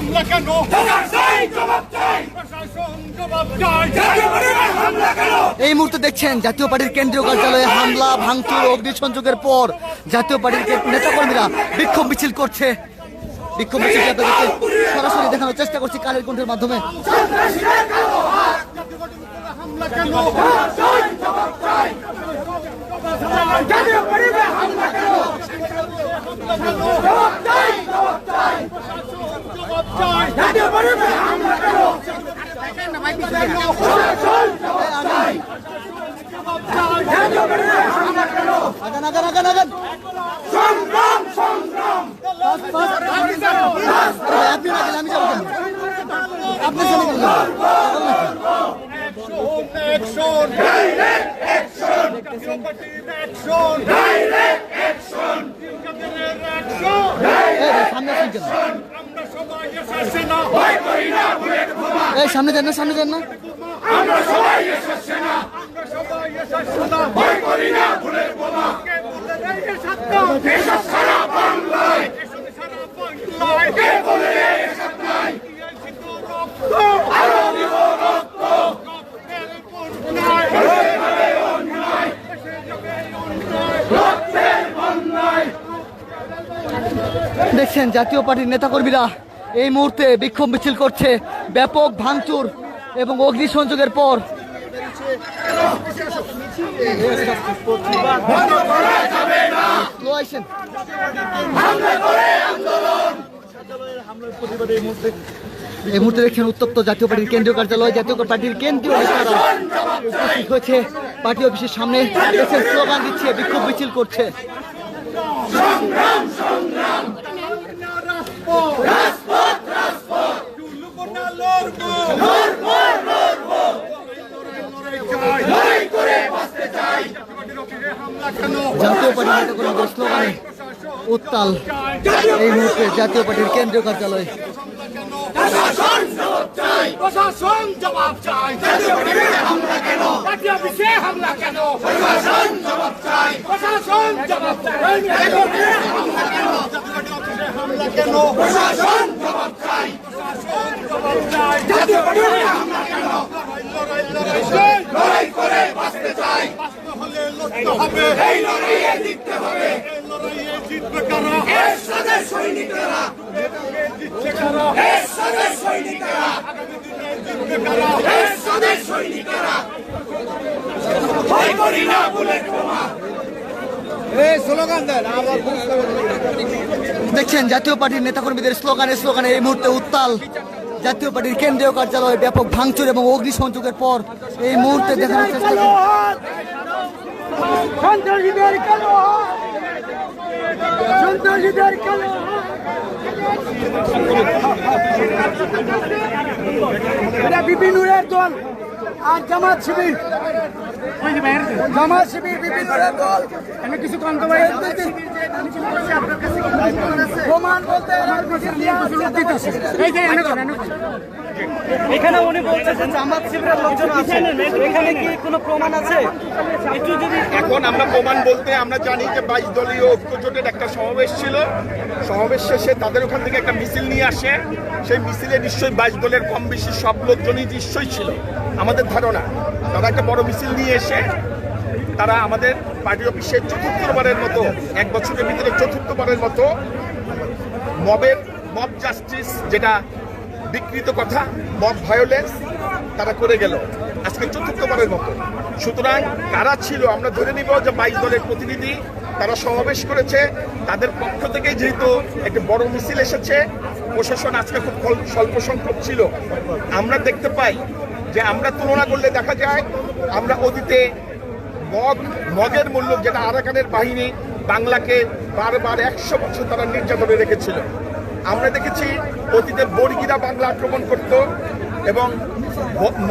হামলা কেন? প্রশাসন জবাব চাই এই মুহূর্তে দেখছেন জাতীয় পার্টির কেন্দ্রীয় কার্যালয়ে হামলা ভাঙচুর অগ্নিসংযোগের পর জাতীয় পার্টির নেতাকর্মীরা বিক্ষোভ মিছিল করছে। বিক্ষোভ মিছিল সরাসরি দেখানোর চেষ্টা করছি কালের কণ্ঠের মাধ্যমে। হামলা কেন? জবাব চাই আগান আগান আগান আগান আরে আপনি না গেলে আমি যাব? আপনি চলে গেলেন সামনে আসুন কেন আমরা সবাই এসেছি না এই সামনে যান না সামনে যান না। আমরা সবাই দেখছেন জাতীয় পার্টির নেতা নেতাকর্মীরা এই মুহূর্তে বিক্ষোভ মিছিল করছে ব্যাপক ভাঙচুর এবং অগ্নিসংযোগের পর এই মুহূর্তে দেখছেন উত্তপ্ত জাতীয় পার্টির কেন্দ্রীয় কার্যালয়, জাতীয় পার্টির কেন্দ্রীয় উপস্থিত হয়েছে। পার্টি অফিসের সামনে স্লোগান দিচ্ছে, বিক্ষোভ মিছিল করছে। রাজপথ রাজপথ লুকো নেতাকর্মীদের স্লোগানে উত্তাল। এই মুহূর্তে জাতীয় পার্টির কেন্দ্রীয় কার্যালয়। কেন? প্রশাসন জবাব চাই। প্রশাসন জবাব চাই জাতীয় অফিসে হামলা কেন? লড়াই লড়াই লড়াই করে বাঁচতে চাই। বাঁচতে হলে লড়তে হবে এই লড়াইয়ে জিততে হবে। এই লড়াইয়ে জিতবে কারা এর সাথে সৈনিকেরা। জিতছে কারা ভয় করি না, বুলেট বোমা। দেখছেন জাতীয় পার্টির নেতাকর্মীদের স্লোগানে স্লোগানে এই মুহূর্তে উত্তাল। জাতীয় পার্টির কেন্দ্রীয় কার্যালয়ে ব্যাপক ভাঙচুর এবং অগ্নি অগ্নিসংযোগের পর এই মুহূর্তে দেখানোর চেষ্টা এটা বিপিনুরের দল। আর জামাত শিবির। জামাত শিবির বিভিন্ন দল। আমি কিছু কান্ত ভাই প্রমাণ বলতে এখানে উনি বলছেন যে জামাত শিবিরের লোকজন আছে। এখানে কি কোনো প্রমাণ আছে? একটু যদি এখন আমরা প্রমাণ বলতে আমরা জানি যে বাইশ দলীয় ঐক্যজোটের একটা সমাবেশ ছিল। সমাবেশ শেষে তাদের ওখান থেকে একটা মিছিল নিয়ে আসে। সেই মিছিলে নিশ্চয়ই বাইশ দলের কম বেশি সব লোকজনই নিশ্চয়ই ছিল। আমাদের ধারণা, তারা একটা বড় মিছিল নিয়ে এসে তারা আমাদের পার্টি অফিসে চতুর্থবারের মতো, এক বছরের ভিতরে চতুর্থবারের মতো মবের, মব জাস্টিস যেটা বিকৃত কথা, মব ভায়োলেন্স তারা করে গেল। আজকে চতুর্থবারের মতো। সুতরাং কারা ছিল, আমরা ধরে নিব যে বাইশ দলের প্রতিনিধি, তারা সমাবেশ করেছে। তাদের পক্ষ থেকে যেহেতু একটা বড় মিছিল এসেছে, প্রশাসন আজকে খুব স্বল্প সংখ্যক ছিল। আমরা দেখতে পাই যে আমরা তুলনা করলে দেখা যায়, আমরা অতীতে মগ, মগের মূল্য যেটা আরাকানের বাহিনী বাংলাকে বারবার একশো বছর তারা নির্যাতনে রেখেছিল। আমরা দেখেছি অতীতে বর্গিরা বাংলা আক্রমণ করত এবং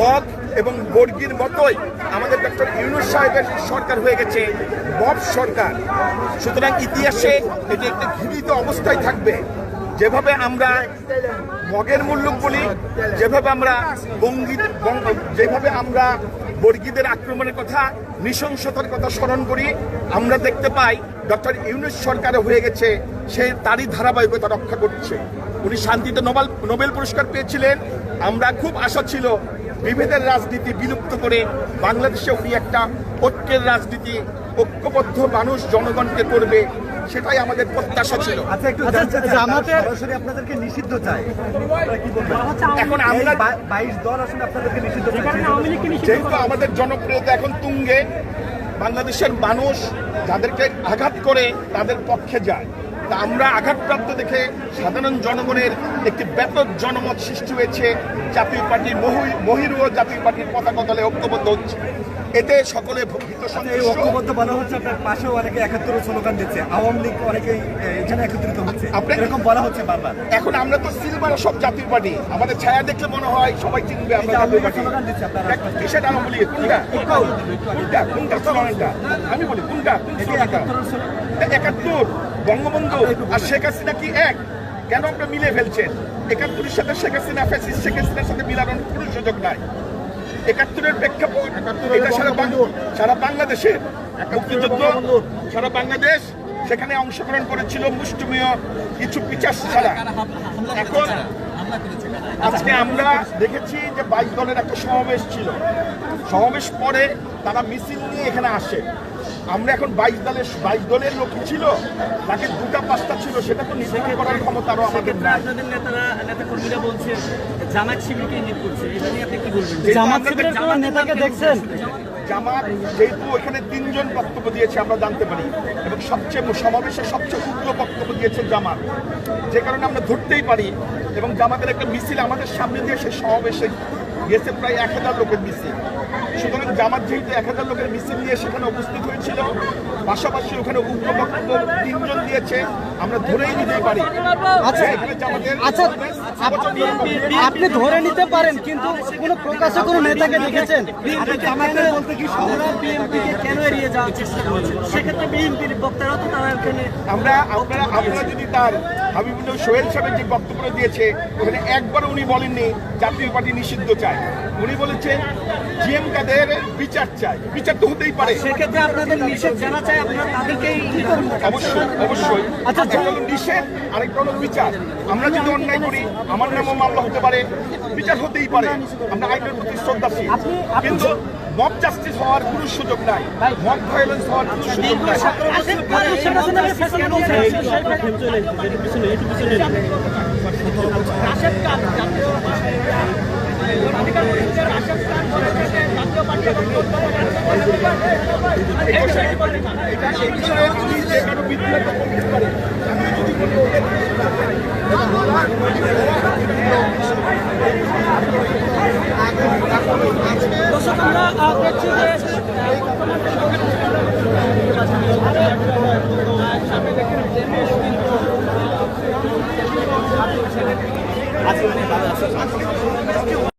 মগ এবং বর্গির মতোই আমাদের ডক্টর ইউনুস সাহেবের সরকার হয়ে গেছে মব সরকার। সুতরাং ইতিহাসে এটি একটি ঘৃণিত অবস্থায় থাকবে। যেভাবে আমরা মগের মূল্য বলি, যেভাবে আমরা বঙ্গ- যেভাবে আমরা বর্গীদের আক্রমণের কথা, নৃশংসতার কথা স্মরণ করি, আমরা দেখতে পাই ডক্টর ইউনুস সরকার হয়ে গেছে, সে তারই ধারাবাহিকতা রক্ষা করছে। উনি শান্তিতে নোবেল নোবেল পুরস্কার পেয়েছিলেন। আমরা খুব আশা ছিল বিভেদের রাজনীতি বিলুপ্ত করে বাংলাদেশে উনি একটা ঐক্যের রাজনীতি ঐক্যবদ্ধ মানুষ জনগণকে করবে সেটাই আমাদের প্রত্যাশা ছিল। আচ্ছা একটু আচ্ছা, আপনাদেরকে নিষিদ্ধ চাই। এখন আমরা বাইশ দল আসলে আপনাদেরকে নিষিদ্ধ যেহেতু আমাদের জনপ্রিয়তা এখন তুঙ্গে বাংলাদেশের মানুষ যাদেরকে আঘাত করে তাদের পক্ষে যায়। তা আমরা আঘাতপ্রাপ্ত দেখে সাধারণ জনগণের একটি ব্যাপক জনমত সৃষ্টি হয়েছে। জাতীয় পার্টির মহি- মহিরুহ জাতীয় পার্টির পতাকা দলে ঐক্যবদ্ধ হচ্ছে। এতে সকলে ভীত ঐক্যবদ্ধ বলা হচ্ছে আপনার পাশেও অনেকে একাত্তর স্লোগান দিচ্ছে। আওয়ামী লীগ অনেকেই এখানে একত্রিত হচ্ছে। আপনি- এরকম বলা হচ্ছে বারবার। এখন আমরা তো সিলভার সব জাতীয় পার্টি। আমাদের ছায়া দেখলে মনে হয় সবাই চিনবে আমরা জাতীয় পার্টি। আপনারা কিসের নাম বলি কোনটা? কোনটা? আমি বলি কোনটা? একাত্তর। বঙ্গবন্ধু আর শেখ হাসিনা কি এক? কেন আমরা মিলে ফেলছেন একাত্তরের সাথে শেখ হাসিনা ফ্যাসিস শেখ হাসিনার সাথে মিলানোর কোনো সুযোগ নাই। একাত্তরের প্রেক্ষাপট এটা সারা সারা বাংলাদেশের মুক্তিযুদ্ধ সারা বাংলাদেশ সেখানে অংশগ্রহণ করেছিল মুষ্টমীয় কিছু পিচাস ছাড়া। এখন আজকে আমরা দেখেছি যে বাইশ দলের একটা সমাবেশ ছিল। সমাবেশ পরে তারা মিছিল নিয়ে এখানে আসে। আমরা এখন বাইশ দলের বাইশ দলের লোক ছিল তাকে দুটা পাঁচটা ছিল সেটা তো নির্ধারণ করার ক্ষমতা আরও আমাদের আপনাদের নেতারা নেতা কর্মীরা বলছে জামাত শিবিরকে ইঙ্গিত করছে এটা নিয়ে আপনি কি বলবেন? জামাত শিবিরের কোনো নেতাকে দেখছেন? জামাত যেহেতু এখানে তিনজন বক্তব্য দিয়েছে আমরা জানতে পারি। এবং সবচেয়ে সমাবেশে সবচেয়ে উগ্র বক্তব্য দিয়েছে জামাত। যে কারণে আমরা ধরতেই পারি। এবং জামাতের একটা মিছিল আমাদের সামনে দিয়ে সেই সমাবেশে গেছে প্রায় এক হাজার লোকের মিছিল। সুতরাং জামাত যেহেতু এক হাজার লোকের মিছিল নিয়ে সেখানে উপস্থিত হয়েছিল পাশাপাশি ওখানে উগ্র বক্তব্য তিনজন দিয়েছে আমরা ধরেই নিতে পারি। আচ্ছা, আচ্ছা, আপনি ধরে নিতে পারেন কিন্তু কোনো প্রকাশে কোনো নেতাকে দেখেছেন? আমরা যদি তার হাবিবুল্লাহ সোহেল সাহেবের যে বক্তব্য দিয়েছে ওখানে একবার উনি বলেননি জাতীয় পার্টি নিষিদ্ধ চায়। উনি বলেছেন জিএম কাদের বিচার চাই। বিচার তো হতেই পারে। সেক্ষেত্রে আপনাদের নিষেধ জানা চাই আপনারা তাদেরকেই অবশ্যই অবশ্যই। আচ্ছা, হলো নিষেধ আরেকটা হলো বিচার। আমরা যদি অন্যায় করি আমার নামও মামলা হতে পারে। বিচার হতেই পারে। আমরা আইনের প্রতি শ্রদ্ধাশীল। কিন্তু মব জাস্টিস হওয়ার কোনো সুযোগ নাই। মব ভায়োলেন্স হওয়ার কোনো সুযোগ নাই। এই বিষয়ে- এটা এই বিষয়ে যদি